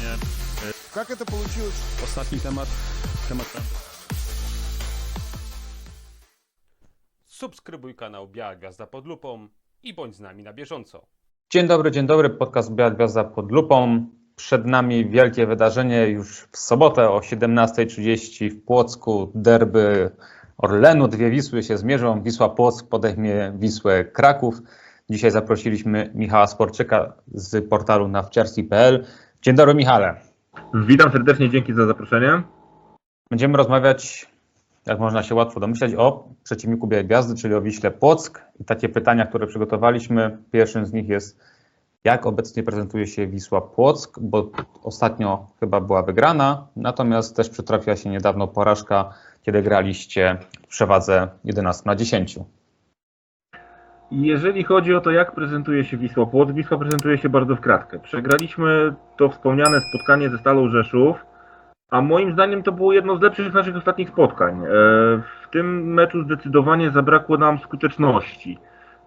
Nie. Как это получилось? Ostatni temat. Temat Subskrybuj kanał Biała Gwiazda pod lupą i bądź z nami na bieżąco. Dzień dobry, dzień dobry. Podcast Biała Gwiazda pod lupą. Przed nami wielkie wydarzenie już w sobotę o 17.30 w Płocku. Derby Orlenu. Dwie Wisły się zmierzą. Wisła Płock podejmie Wisłę Kraków. Dzisiaj zaprosiliśmy Michała Sporczyka z portalu nawciarski.pl. Dzień dobry Michale. Witam serdecznie, dzięki za zaproszenie. Będziemy rozmawiać, jak można się łatwo domyśleć, o przeciwniku Białej Gwiazdy, czyli o Wiśle Płock. I takie pytania, które przygotowaliśmy. Pierwszym z nich jest, jak obecnie prezentuje się Wisła Płock, bo ostatnio chyba była wygrana, natomiast też przytrafiła się niedawno porażka, kiedy graliście w przewadze 11 na 10. Jeżeli chodzi o to, jak prezentuje się Wisła Płock, Wisła prezentuje się bardzo w kratkę. Przegraliśmy to wspomniane spotkanie ze Stalą Rzeszów, a moim zdaniem to było jedno z lepszych naszych ostatnich spotkań. E, W tym meczu zdecydowanie zabrakło nam skuteczności.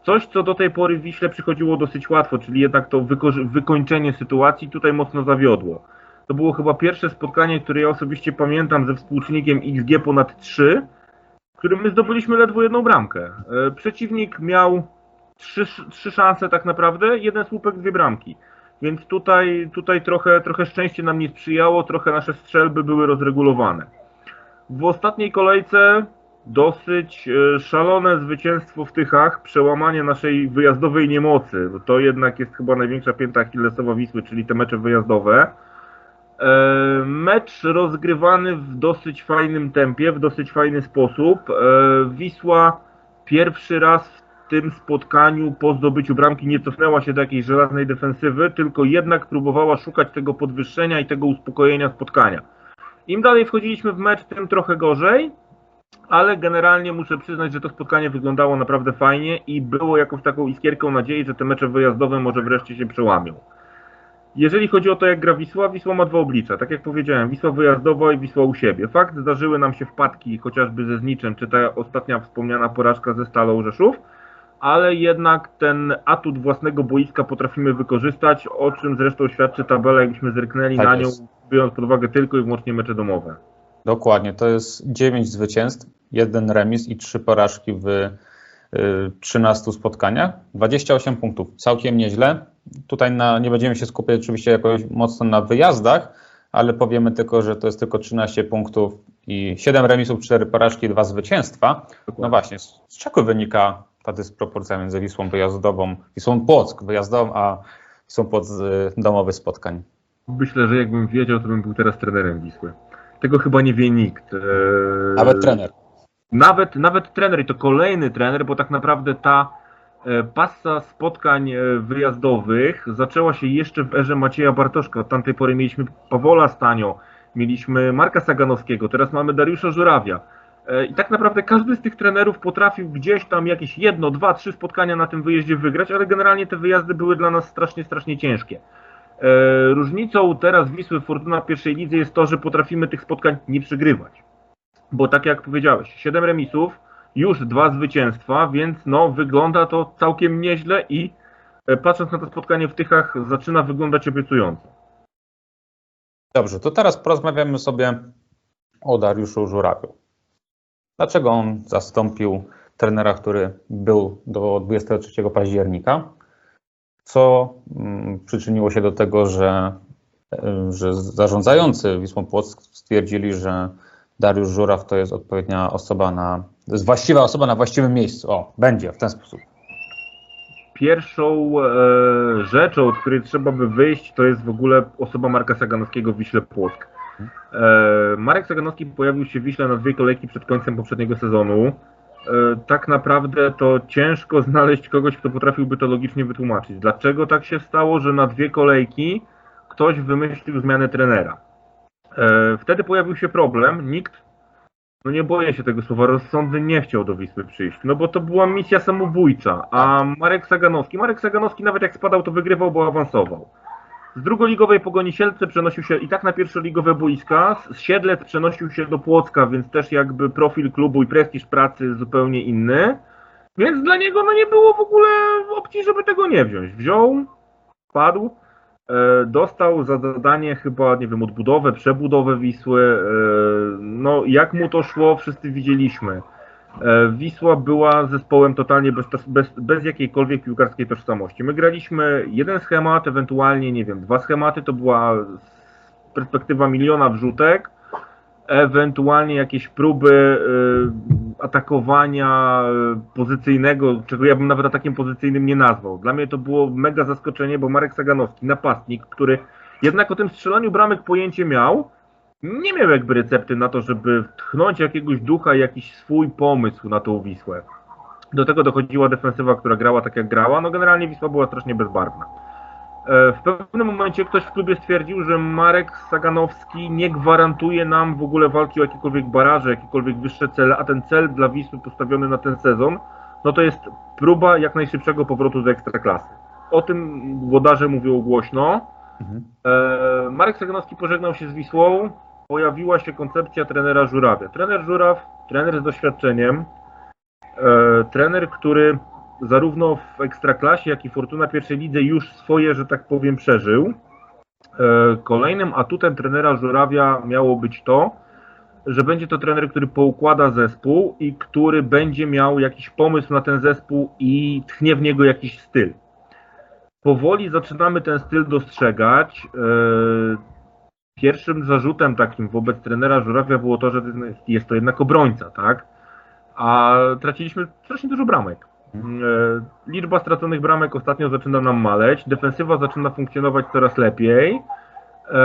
Coś, co do tej pory w Wiśle przychodziło dosyć łatwo, czyli jednak to wyko- wykończenie sytuacji tutaj mocno zawiodło. To było chyba pierwsze spotkanie, które ja osobiście pamiętam ze współczynnikiem XG ponad 3, w którym my zdobyliśmy ledwo jedną bramkę. E, Przeciwnik miał trzy, trzy szanse tak naprawdę, jeden słupek, dwie bramki. Więc tutaj, tutaj trochę, trochę szczęście nam nie sprzyjało, trochę nasze strzelby były rozregulowane. W ostatniej kolejce dosyć e, szalone zwycięstwo w Tychach, przełamanie naszej wyjazdowej niemocy. bo To jednak jest chyba największa pięta achillesowa Wisły, czyli te mecze wyjazdowe. E, Mecz rozgrywany w dosyć fajnym tempie, w dosyć fajny sposób. E, Wisła pierwszy raz w tym spotkaniu po zdobyciu bramki nie cofnęła się do jakiejś żelaznej defensywy, tylko jednak próbowała szukać tego podwyższenia i tego uspokojenia spotkania. Im dalej wchodziliśmy w mecz, tym trochę gorzej, ale generalnie muszę przyznać, że to spotkanie wyglądało naprawdę fajnie i było jakąś taką iskierką nadziei, że te mecze wyjazdowe może wreszcie się przełamią. Jeżeli chodzi o to, jak gra Wisła, Wisła ma dwa oblicza. Tak jak powiedziałem, Wisła wyjazdowa i Wisła u siebie. Fakt, zdarzyły nam się wpadki chociażby ze Zniczem, czy ta ostatnia wspomniana porażka ze Stalą Rzeszów, ale jednak ten atut własnego boiska potrafimy wykorzystać, o czym zresztą świadczy tabela, jakbyśmy zerknęli Tak na nią, jest. biorąc pod uwagę tylko i wyłącznie mecze domowe. Dokładnie, to jest 9 zwycięstw, jeden remis i 3 porażki w y, 13 spotkaniach. 28 punktów, całkiem nieźle. Tutaj na, nie będziemy się skupiać oczywiście jakoś mocno na wyjazdach, ale powiemy tylko, że to jest tylko 13 punktów i 7 remisów, 4 porażki, 2 zwycięstwa. No właśnie, z z czego wynika ta dysproporcja między Wisłą wyjazdową, Wisłą Płock wyjazdową, a Wisłą Płock y, domowych spotkań? Myślę, że jakbym wiedział, to bym był teraz trenerem Wisły. Tego chyba nie wie nikt. Eee, Nawet trener. Nawet, nawet trener i to kolejny trener, bo tak naprawdę ta e, pasa spotkań e, wyjazdowych zaczęła się jeszcze w erze Macieja Bartoszka. Od tamtej pory mieliśmy Pawola Stanio, mieliśmy Marka Saganowskiego, teraz mamy Dariusza Żurawia. E, I tak naprawdę każdy z tych trenerów potrafił gdzieś tam jakieś jedno, dwa, trzy spotkania na tym wyjeździe wygrać, ale generalnie te wyjazdy były dla nas strasznie, strasznie ciężkie. E, Różnicą teraz Wisły Fortuna w pierwszej lidze jest to, że potrafimy tych spotkań nie przegrywać bo tak jak powiedziałeś, 7 remisów, już dwa zwycięstwa, więc no wygląda to całkiem nieźle i e, patrząc na to spotkanie w Tychach zaczyna wyglądać obiecująco. Dobrze, to teraz porozmawiamy sobie o Dariuszu Żurawiu. Dlaczego on zastąpił trenera, który był do 23 października? Co mm, przyczyniło się do tego, że, e, że zarządzający Wisłą Płock stwierdzili, że Dariusz Żuraw to jest odpowiednia osoba na, to jest właściwa osoba na właściwym miejscu. O, będzie w ten sposób. Pierwszą e, rzeczą, od której trzeba by wyjść, to jest w ogóle osoba Marka Saganowskiego w Wiśle Płock. E, Marek Saganowski pojawił się w Wiśle na dwie kolejki przed końcem poprzedniego sezonu. E, tak naprawdę to ciężko znaleźć kogoś, kto potrafiłby to logicznie wytłumaczyć. Dlaczego tak się stało, że na dwie kolejki ktoś wymyślił zmianę trenera? E, Wtedy pojawił się problem. Nikt, no nie boję się tego słowa, rozsądny nie chciał do Wisły przyjść. No bo to była misja samobójcza. A Marek Saganowski, Marek Saganowski nawet jak spadał, to wygrywał, bo awansował. Z drugoligowej Pogoni Sielce przenosił się i tak na pierwszoligowe boiska, z Siedlec przenosił się do Płocka, więc też jakby profil klubu i prestiż pracy zupełnie inny. Więc dla niego no nie było w ogóle opcji, żeby tego nie wziąć. Wziął, padł. e, dostał za zadanie chyba, nie wiem, odbudowę, przebudowę Wisły. e, No, jak mu to szło, wszyscy widzieliśmy. E, Wisła była zespołem totalnie bez, bez, bez jakiejkolwiek piłkarskiej tożsamości. My graliśmy jeden schemat, ewentualnie, nie wiem, dwa schematy, to była perspektywa miliona wrzutek, ewentualnie jakieś próby y, atakowania y, pozycyjnego, czego ja bym nawet atakiem pozycyjnym nie nazwał. Dla mnie to było mega zaskoczenie, bo Marek Saganowski, napastnik, który jednak o tym strzelaniu bramek pojęcie miał, nie miał jakby recepty na to, żeby tchnąć jakiegoś ducha, jakiś swój pomysł na tą Wisłę. Do tego dochodziła defensywa, która grała tak jak grała. No generalnie Wisła była strasznie bezbarwna. E, W pewnym momencie ktoś w klubie stwierdził, że Marek Saganowski nie gwarantuje nam w ogóle walki o jakiekolwiek baraże, jakiekolwiek wyższe cele, a ten cel dla Wisły postawiony na ten sezon, no to jest próba jak najszybszego powrotu do ekstraklasy. O tym włodarze mówią głośno. Mhm. E, Marek Saganowski pożegnał się z Wisłą, pojawiła się koncepcja trenera Żurawia. Trener Żuraw, trener z doświadczeniem, e, trener, który zarówno w Ekstraklasie, jak i Fortuna pierwszej lidze już swoje, że tak powiem, przeżył. E, Kolejnym atutem trenera Żurawia miało być to, że będzie to trener, który poukłada zespół i który będzie miał jakiś pomysł na ten zespół i tchnie w niego jakiś styl. Powoli zaczynamy ten styl dostrzegać. E, Pierwszym zarzutem takim wobec trenera Żurawia było to, że jest to jednak obrońca, tak? A traciliśmy strasznie dużo bramek. E, Liczba straconych bramek ostatnio zaczyna nam maleć, defensywa zaczyna funkcjonować coraz lepiej. E,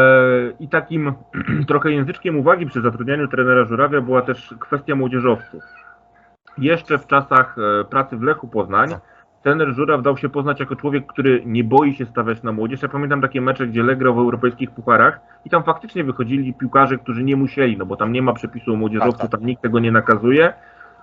I takim trochę języczkiem uwagi przy zatrudnianiu trenera Żurawia była też kwestia młodzieżowców. Jeszcze w czasach e, pracy w Lechu Poznań trener Żuraw dał się poznać jako człowiek, który nie boi się stawiać na młodzież. Ja pamiętam takie mecze, gdzie Lech grał w europejskich pucharach i tam faktycznie wychodzili piłkarze, którzy nie musieli, no bo tam nie ma przepisu o młodzieżowcu, Tak, tak. tam nikt tego nie nakazuje.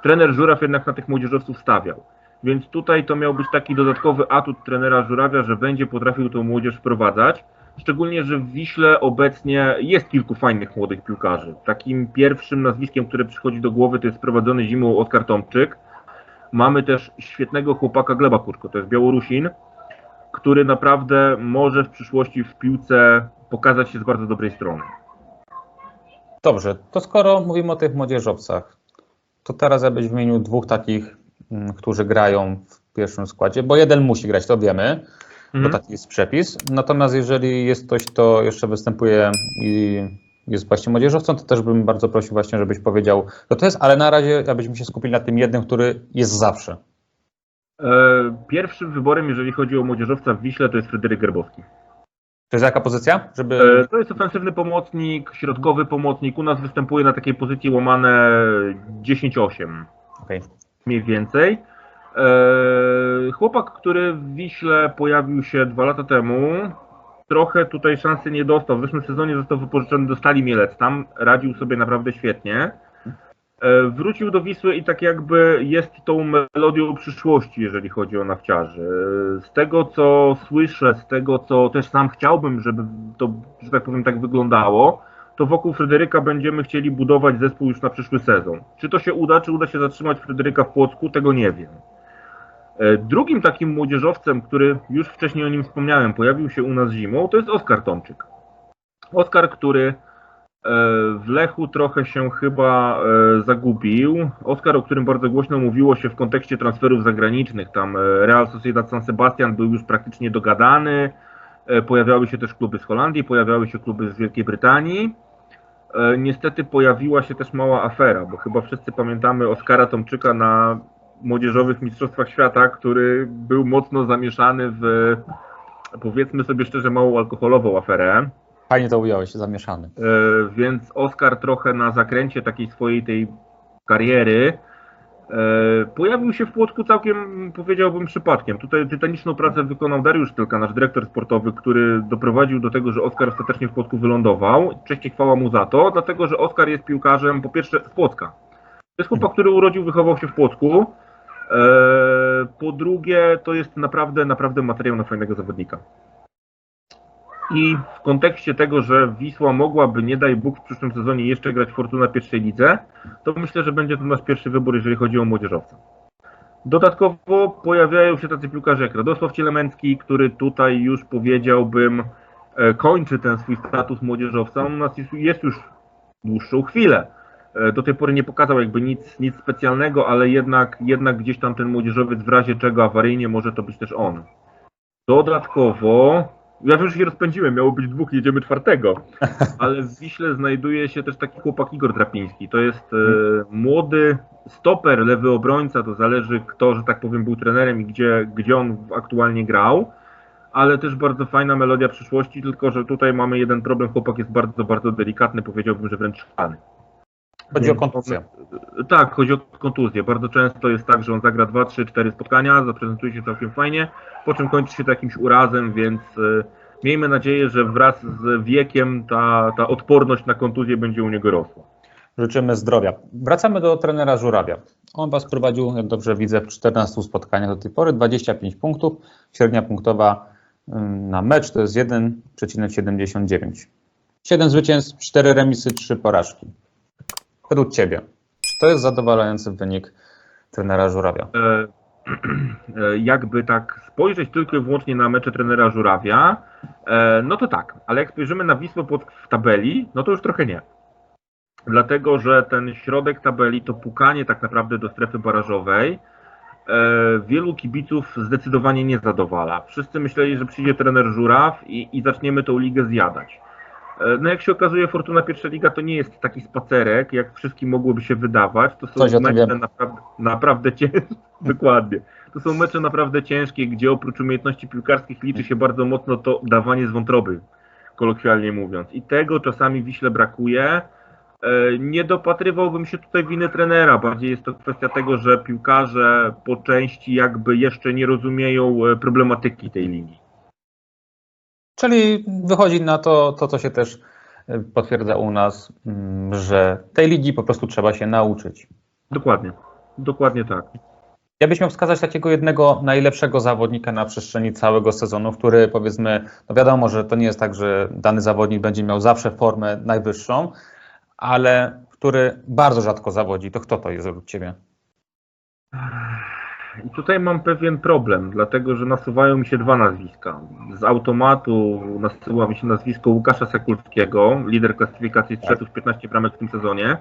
Trener Żuraw jednak na tych młodzieżowców stawiał. Więc tutaj to miał być taki dodatkowy atut trenera Żurawia, że będzie potrafił tą młodzież wprowadzać. Szczególnie, że w Wiśle obecnie jest kilku fajnych młodych piłkarzy. Takim pierwszym nazwiskiem, które przychodzi do głowy, to jest sprowadzony zimą Oskar Tomczyk. Mamy też świetnego chłopaka Gleba Kurko, to jest Białorusin, który naprawdę może w przyszłości w piłce pokazać się z bardzo dobrej strony. Dobrze, to skoro mówimy o tych młodzieżowcach, to teraz ja byś wymienił dwóch takich, mm, którzy grają w pierwszym składzie, bo jeden musi grać, to wiemy, bo Mhm. taki jest przepis. Natomiast jeżeli jest ktoś, kto jeszcze występuje i jest właśnie młodzieżowcą, to też bym bardzo prosił właśnie, żebyś powiedział, kto to jest, ale na razie abyśmy się skupili na tym jednym, który jest zawsze. E, Pierwszym wyborem, jeżeli chodzi o młodzieżowca w Wiśle, to jest Fryderyk Gerbowski. To jest jaka pozycja? Żeby... E, To jest ofensywny pomocnik, środkowy pomocnik. U nas występuje na takiej pozycji łamane 10-8 Okej. mniej więcej. E, Chłopak, który w Wiśle pojawił się dwa lata temu, trochę tutaj szansy nie dostał. W zeszłym sezonie został wypożyczony do Stali Mielec. Tam radził sobie naprawdę świetnie. E, Wrócił do Wisły i tak jakby jest tą melodią przyszłości, jeżeli chodzi o nawciarzy. Z tego co słyszę, z tego co też sam chciałbym, żeby to, że tak powiem, tak wyglądało, to wokół Fryderyka będziemy chcieli budować zespół już na przyszły sezon. Czy to się uda, czy uda się zatrzymać Fryderyka w Płocku, tego nie wiem. E, Drugim takim młodzieżowcem, który już wcześniej o nim wspomniałem, pojawił się u nas zimą, to jest Oskar Tomczyk. Oskar, który e, w Lechu trochę się chyba e, zagubił. Oskar, o którym bardzo głośno mówiło się w kontekście transferów zagranicznych. Tam Real Sociedad San Sebastian był już praktycznie dogadany. Pojawiały się też kluby z Holandii, pojawiały się kluby z Wielkiej Brytanii. Niestety pojawiła się też mała afera, bo chyba wszyscy pamiętamy Oskara Tomczyka na młodzieżowych mistrzostwach świata, który był mocno zamieszany w powiedzmy sobie szczerze małą alkoholową aferę. Fajnie to ująłeś, zamieszany. E, Więc Oskar trochę na zakręcie takiej swojej tej kariery e, pojawił się w Płocku całkiem, powiedziałbym, przypadkiem. Tutaj tytaniczną pracę wykonał Dariusz Tylka, nasz dyrektor sportowy, który doprowadził do tego, że Oskar ostatecznie w Płocku wylądował. Cześć i chwała mu za to, dlatego że Oskar jest piłkarzem, po pierwsze, z Płocka. To jest chłopak, który urodził, wychował się w Płocku. E, Po drugie, to jest naprawdę, naprawdę materiał na fajnego zawodnika. I w kontekście tego, że Wisła mogłaby, nie daj Bóg, w przyszłym sezonie jeszcze grać Fortuna pierwszej lidze, to myślę, że będzie to nasz pierwszy wybór, jeżeli chodzi o młodzieżowca. Dodatkowo pojawiają się tacy piłkarze jak Radosław Cielemęcki, który tutaj już powiedziałbym e, kończy ten swój status młodzieżowca. On nas jest już dłuższą chwilę. E, Do tej pory nie pokazał jakby nic, nic specjalnego, ale jednak, jednak gdzieś tam ten młodzieżowiec w razie czego awaryjnie może to być też on. Dodatkowo, ja już się rozpędziłem, miało być dwóch, jedziemy czwartego, ale w Wiśle znajduje się też taki chłopak Igor Drapiński. To jest e, młody stoper, lewy obrońca, to zależy kto, że tak powiem, był trenerem i gdzie, gdzie on aktualnie grał, ale też bardzo fajna melodia przyszłości, tylko że tutaj mamy jeden problem, chłopak jest bardzo, bardzo delikatny, powiedziałbym, że wręcz szalny. Chodzi o kontuzję. Tak, chodzi o kontuzję. Bardzo często jest tak, że on zagra 2, 3, 4 spotkania, zaprezentuje się całkiem fajnie, po czym kończy się to jakimś urazem, więc e, miejmy nadzieję, że wraz z wiekiem ta, ta odporność na kontuzję będzie u niego rosła. Życzymy zdrowia. Wracamy do trenera Żurawia. On Was prowadził, jak dobrze widzę, w 14 spotkaniach do tej pory, 25 punktów. Średnia punktowa ym, na mecz to jest 1,79. 7 zwycięstw, 4 remisy, 3 porażki. Według Ciebie, czy to jest zadowalający wynik trenera Żurawia? E, e, jakby tak spojrzeć tylko i wyłącznie na mecze trenera Żurawia, e, no to tak, ale jak spojrzymy na Wisłę pod, w tabeli, no to już trochę nie. Dlatego, że ten środek tabeli to pukanie tak naprawdę do strefy barażowej wielu kibiców zdecydowanie nie zadowala. Wszyscy myśleli, że przyjdzie trener Żuraw i, i zaczniemy tą ligę zjadać. E, No jak się okazuje, Fortuna Pierwsza Liga to nie jest taki spacerek, jak wszystkim mogłoby się wydawać. To Coś o są tym mecze wiem. naprawdę, naprawdę ciężkie. Dokładnie. To są mecze naprawdę ciężkie, gdzie oprócz umiejętności piłkarskich liczy się bardzo mocno to dawanie z wątroby, kolokwialnie mówiąc. I tego czasami Wiśle brakuje. E, Nie dopatrywałbym się tutaj winy trenera. Bardziej jest to kwestia tego, że piłkarze po części jakby jeszcze nie rozumieją e, problematyki tej linii. Czyli wychodzi na to, to co się też y, potwierdza u nas, mm, że tej ligi po prostu trzeba się nauczyć. Dokładnie. Dokładnie tak. Ja byś miał wskazać takiego jednego najlepszego zawodnika na przestrzeni całego sezonu, który powiedzmy, no wiadomo, że to nie jest tak, że dany zawodnik będzie miał zawsze formę najwyższą, ale który bardzo rzadko zawodzi. To kto to jest według Ciebie? I tutaj mam pewien problem, dlatego że nasuwają mi się dwa nazwiska. Z automatu nasuwa mi się nazwisko Łukasza Sekulskiego, lider klasyfikacji strzelców 15 bramek w tym sezonie,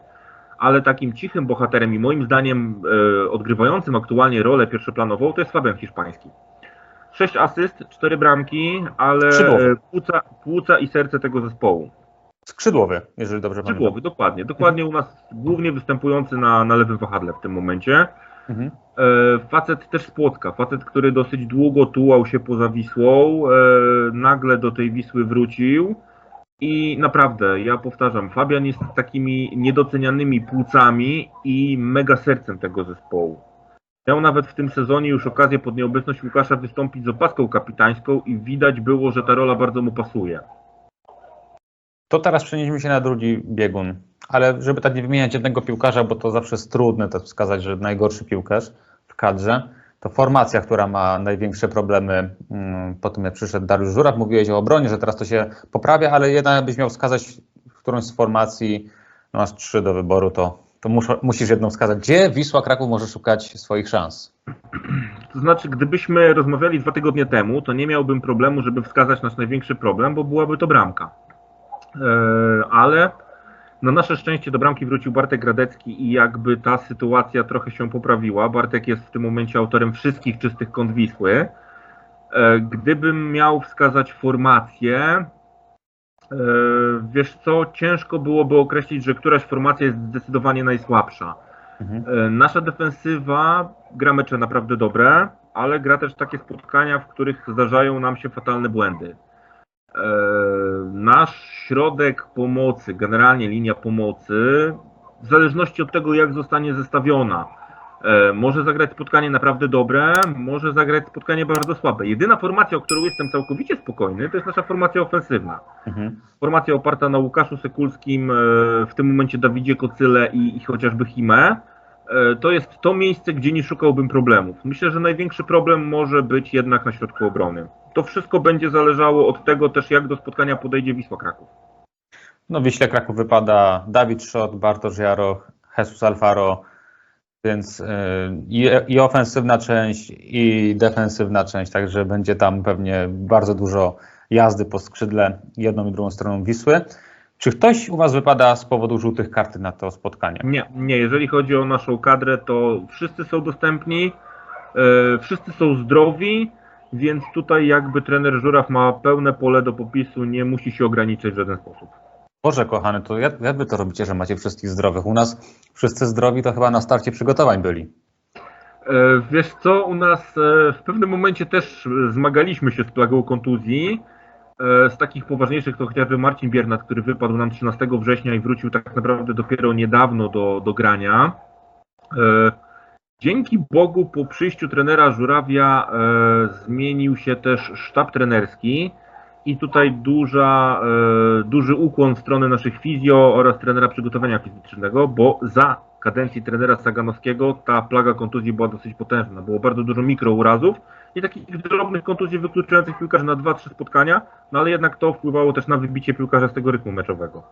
ale takim cichym bohaterem i moim zdaniem e, odgrywającym aktualnie rolę pierwszoplanową to jest Fabian Hiszpański. Sześć asyst, cztery bramki, ale Skrzydłowy. płuca, płuca i serce tego zespołu. Skrzydłowy, jeżeli dobrze Skrzydłowy, pamiętam. dokładnie. Dokładnie u nas głównie występujący na, na lewym wahadle w tym momencie. Mhm. E, Facet też z Płocka, facet, który dosyć długo tułał się poza Wisłą, e, nagle do tej Wisły wrócił i naprawdę, ja powtarzam, Fabian jest takimi niedocenianymi płucami i mega sercem tego zespołu. Miał nawet w tym sezonie już okazję pod nieobecność Łukasza wystąpić z opaską kapitańską i widać było, że ta rola bardzo mu pasuje. To teraz przenieśmy się na drugi biegun. Ale żeby tak nie wymieniać jednego piłkarza, bo to zawsze jest trudne też wskazać, że najgorszy piłkarz w kadrze, to formacja, która ma największe problemy mm, po tym, jak przyszedł Dariusz Żuraw. Mówiłeś o obronie, że teraz to się poprawia, ale jednak byś miał wskazać w którąś z formacji, no masz trzy do wyboru, to, to musz, musisz jedną wskazać. Gdzie Wisła Kraków może szukać swoich szans? To znaczy, gdybyśmy rozmawiali dwa tygodnie temu, to nie miałbym problemu, żeby wskazać nasz największy problem, bo byłaby to bramka. E, ale na nasze szczęście do bramki wrócił Bartek Radecki i jakby ta sytuacja trochę się poprawiła. Bartek jest w tym momencie autorem wszystkich czystych kąt Wisły. E, Gdybym miał wskazać formację, e, wiesz co, ciężko byłoby określić, że któraś formacja jest zdecydowanie najsłabsza. Mhm. E, Nasza defensywa gra mecze naprawdę dobre, ale gra też takie spotkania, w których zdarzają nam się fatalne błędy. Nasz środek pomocy, generalnie linia pomocy, w zależności od tego, jak zostanie zestawiona, e, może zagrać spotkanie naprawdę dobre, może zagrać spotkanie bardzo słabe. Jedyna formacja, o którą jestem całkowicie spokojny, to jest nasza formacja ofensywna. Mhm. Formacja oparta na Łukaszu Sekulskim, e, w tym momencie Dawidzie Kocyle i, i chociażby Hime. E, To jest to miejsce, gdzie nie szukałbym problemów. Myślę, że największy problem może być jednak na środku obrony. To wszystko będzie zależało od tego też, jak do spotkania podejdzie Wisła Kraków. No Wiśle Kraków wypada Dawid Szot, Bartosz Jaroch, Jesus Alfaro, więc y, i, i ofensywna część, i defensywna część, także będzie tam pewnie bardzo dużo jazdy po skrzydle jedną i drugą stroną Wisły. Czy ktoś u Was wypada z powodu żółtych karty na to spotkanie? Nie, nie, jeżeli chodzi o naszą kadrę, to wszyscy są dostępni, e, wszyscy są zdrowi, więc tutaj jakby trener Żuraw ma pełne pole do popisu, nie musi się ograniczać w żaden sposób. Boże kochany, to jak, jak Wy to robicie, że macie wszystkich zdrowych? U nas wszyscy zdrowi to chyba na starcie przygotowań byli. E, Wiesz co, u nas e, w pewnym momencie też zmagaliśmy się z plagą kontuzji. E, Z takich poważniejszych to chociażby Marcin Biernat, który wypadł nam 13 września i wrócił tak naprawdę dopiero niedawno do, do grania. E, Dzięki Bogu po przyjściu trenera Żurawia e, zmienił się też sztab trenerski i tutaj duża, duży ukłon w stronę naszych fizjo oraz trenera przygotowania fizycznego, bo za kadencji trenera Saganowskiego ta plaga kontuzji była dosyć potężna. Było bardzo dużo mikrourazów i takich drobnych kontuzji wykluczających piłkarzy na 2-3 spotkania, no ale jednak to wpływało też na wybicie piłkarza z tego rytmu meczowego.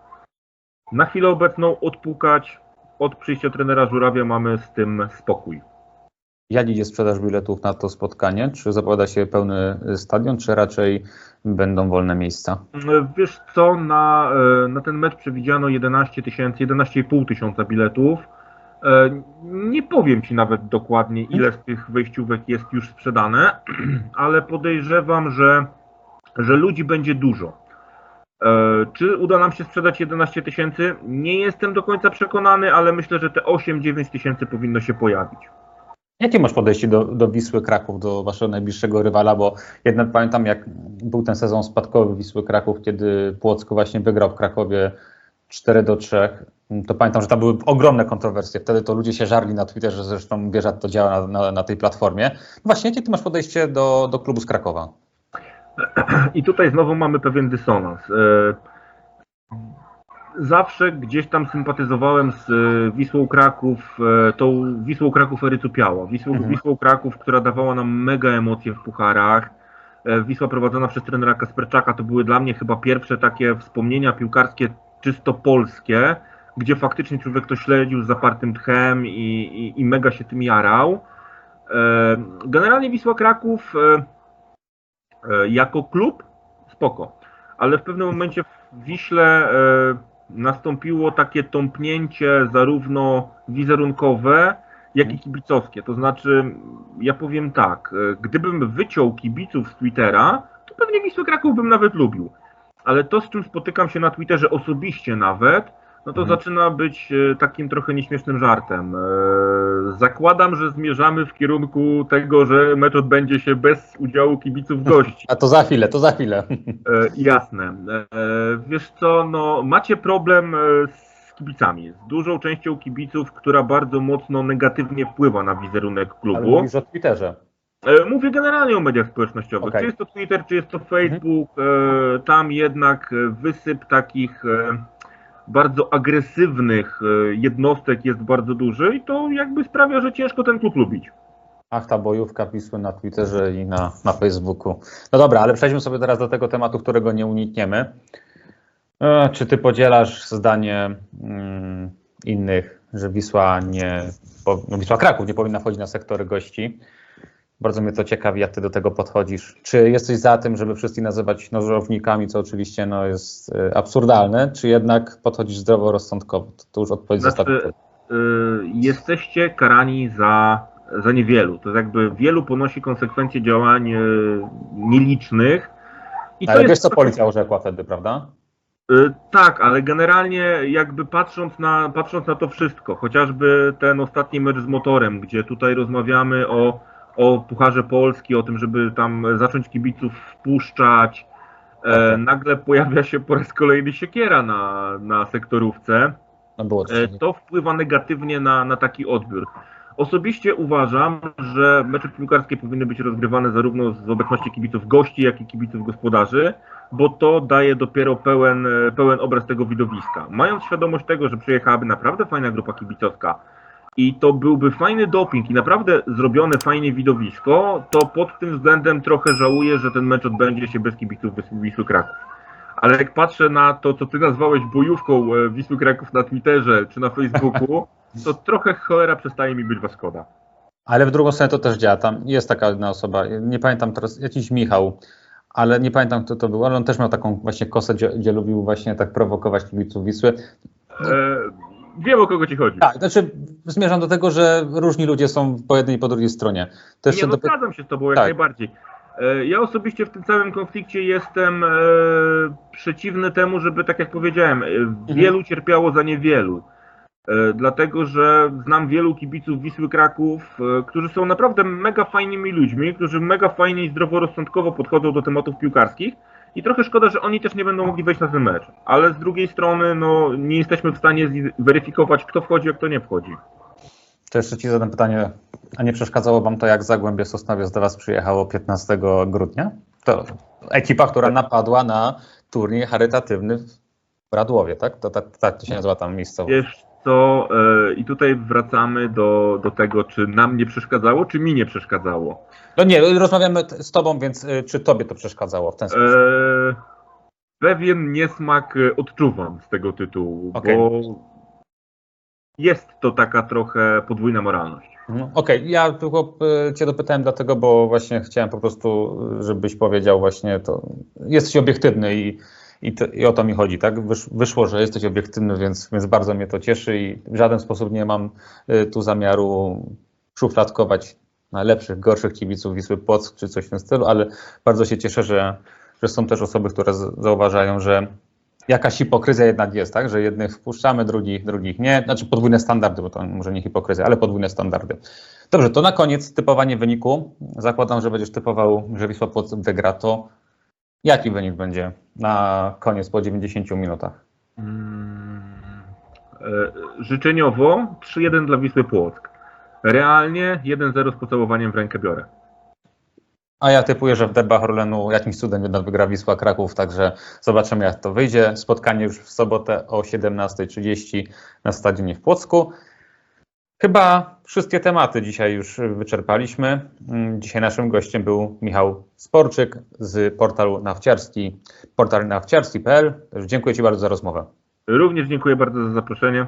Na chwilę obecną odpukać od przyjścia trenera Żurawia mamy z tym spokój. Jak idzie sprzedaż biletów na to spotkanie? Czy zapowiada się pełny stadion, czy raczej będą wolne miejsca? Wiesz co, na, e, na ten mecz przewidziano 11 tysięcy, 11,5 tysiąca biletów. E, Nie powiem Ci nawet dokładnie, ile z tych wejściówek jest już sprzedane, ale podejrzewam, że, że ludzi będzie dużo. E, Czy uda nam się sprzedać 11 tysięcy? Nie jestem do końca przekonany, ale myślę, że te 8-9 tysięcy powinno się pojawić. Jakie masz podejście do, do Wisły Kraków, do waszego najbliższego rywala? Bo jednak pamiętam, jak był ten sezon spadkowy Wisły Kraków, kiedy Płock właśnie wygrał w Krakowie 4 do 3. To pamiętam, że tam były ogromne kontrowersje. Wtedy to ludzie się żarli na Twitterze, zresztą Bierzat to działa na, na, na tej platformie. No właśnie, jakie ty masz podejście do, do klubu z Krakowa? I tutaj znowu mamy pewien dysonans. E, Zawsze gdzieś tam sympatyzowałem z e, Wisłą Kraków, e, tą Wisłą Kraków ery Cupiała. Wisłą, Mhm. Wisłą Kraków, która dawała nam mega emocje w pucharach. Wisła prowadzona przez trenera Kasperczaka to były dla mnie chyba pierwsze takie wspomnienia piłkarskie czysto polskie, gdzie faktycznie człowiek to śledził z zapartym tchem i, i, i mega się tym jarał. E, Generalnie Wisła Kraków e, e, jako klub spoko, ale w pewnym momencie w Wiśle nastąpiło takie tąpnięcie zarówno wizerunkowe, jak i kibicowskie. To znaczy, ja powiem tak, gdybym wyciął kibiców z Twittera, to pewnie Wisłę Kraków bym nawet lubił. Ale to, z czym spotykam się na Twitterze osobiście nawet, no to Mhm. zaczyna być e, takim trochę nieśmiesznym żartem. E, Zakładam, że zmierzamy w kierunku tego, że mecz odbędzie się bez udziału kibiców gości. A to za chwilę, to za chwilę. E, jasne. Wiesz co, no macie problem z kibicami, z dużą częścią kibiców, która bardzo mocno negatywnie wpływa na wizerunek Ale klubu. mówisz o Twitterze. Mówię generalnie o mediach społecznościowych. Okej. Czy jest to Twitter, czy jest to Facebook, e, tam jednak wysyp takich bardzo agresywnych e, jednostek jest bardzo duży i to jakby sprawia, że ciężko ten klub lubić. Ach, ta bojówka Wisły na Twitterze i na, na Facebooku. No dobra, ale przejdźmy sobie teraz do tego tematu, którego nie unikniemy. E, czy ty podzielasz zdanie mm, innych, że Wisła nie, no Wisła Kraków nie powinna wchodzić na sektory gości? Bardzo mnie to ciekawi, jak ty do tego podchodzisz. Czy jesteś za tym, żeby wszystkich nazywać nożownikami, co oczywiście no, jest e, absurdalne, czy jednak podchodzisz zdroworozsądkowo? To, to już odpowiedź Znaczy, y, jesteście karani za, za niewielu. To jest jakby wielu ponosi konsekwencje działań y, nielicznych. I Ale to wiesz, jest co policja orzekła wtedy, prawda? Y, Tak, ale generalnie jakby patrząc na, patrząc na to wszystko, chociażby ten ostatni mecz z motorem, gdzie tutaj rozmawiamy o, o Pucharze Polski, o tym, żeby tam zacząć kibiców wpuszczać, e, Tak. nagle pojawia się po raz kolejny siekiera na, na sektorówce. E. To wpływa negatywnie na, na taki odbiór. Osobiście uważam, że mecze piłkarskie powinny być rozgrywane zarówno z obecności kibiców gości, jak i kibiców gospodarzy, bo to daje dopiero pełen, e, pełen obraz tego widowiska. Mając świadomość tego, że przyjechałaby naprawdę fajna grupa kibicowska i to byłby fajny doping i naprawdę zrobione fajnie widowisko, to pod tym względem trochę żałuję, że ten mecz odbędzie się bez kibiców bez Wisły Kraków. Ale jak patrzę na to, co ty nazwałeś bojówką e, Wisły Kraków na Twitterze czy na Facebooku, to trochę cholera przestaje mi być was szkoda. Ale w drugą stronę to też działa. Tam jest taka jedna osoba, nie pamiętam teraz, jakiś Michał, ale nie pamiętam kto to był, ale on też miał taką właśnie kosę, gdzie, gdzie lubił właśnie tak prowokować kibiców Wisły. E, wiem o kogo ci chodzi. Tak, znaczy zmierzam do tego, że różni ludzie są po jednej i po drugiej stronie. Nie, no zgadzam się z tobą jak Tak. najbardziej. E, Ja osobiście w tym całym konflikcie jestem e, przeciwny temu, żeby, tak jak powiedziałem, e, wielu cierpiało za niewielu. E, Dlatego, że znam wielu kibiców Wisły Kraków, e, którzy są naprawdę mega fajnymi ludźmi, którzy mega fajnie i zdroworozsądkowo podchodzą do tematów piłkarskich. I trochę szkoda, że oni też nie będą mogli wejść na ten mecz. Ale z drugiej strony, no, nie jesteśmy w stanie zweryfikować, kto wchodzi, a kto nie wchodzi. To jeszcze Ci zadam pytanie, a nie przeszkadzało Wam to, jak Zagłębie Sosnowiec do Was przyjechało 15 grudnia? To ekipa, która napadła na turniej charytatywny w Radłowie, tak? To, tak, tak to się nazywa tam miejscowość. Wiesz co, e, i tutaj wracamy do, do tego, czy nam nie przeszkadzało, czy mi nie przeszkadzało. No nie, rozmawiamy z Tobą, więc y, czy Tobie to przeszkadzało w ten sposób? E, pewien niesmak e, odczuwam z tego tytułu, Okej. bo jest to taka trochę podwójna moralność. Mhm. Okej, ja tylko Cię dopytałem dlatego, bo właśnie chciałem po prostu, żebyś powiedział właśnie to. Jesteś obiektywny i, i, to, i o to mi chodzi, tak? Wysz, wyszło, że jesteś obiektywny, więc, więc bardzo mnie to cieszy i w żaden sposób nie mam y, tu zamiaru szufladkować najlepszych, gorszych kibiców Wisły Płock czy coś w tym stylu, ale bardzo się cieszę, że, że są też osoby, które zauważają, że jakaś hipokryzja jednak jest, tak? Że jednych wpuszczamy, drugich, drugich nie. Znaczy podwójne standardy, bo to może nie hipokryzja, ale podwójne standardy. Dobrze, to na koniec typowanie wyniku. Zakładam, że będziesz typował, że Wisła Płock wygra. To jaki wynik będzie na koniec po 90 minutach? Mm, e, życzeniowo 3-1 dla Wisły Płock. Realnie 1-0 z pocałowaniem w rękę biorę. A ja typuję, że w derbach Orlenu jakimś cudem jednak wygra Wisła Kraków, także zobaczymy jak to wyjdzie. Spotkanie już w sobotę o 17.30 na stadionie w Płocku. Chyba wszystkie tematy dzisiaj już wyczerpaliśmy. Mm, Dzisiaj naszym gościem był Michał Sporczyk z portalu nawciarski, portal nawciarski.pl. Także Dziękuję Ci bardzo za rozmowę. Również dziękuję bardzo za zaproszenie.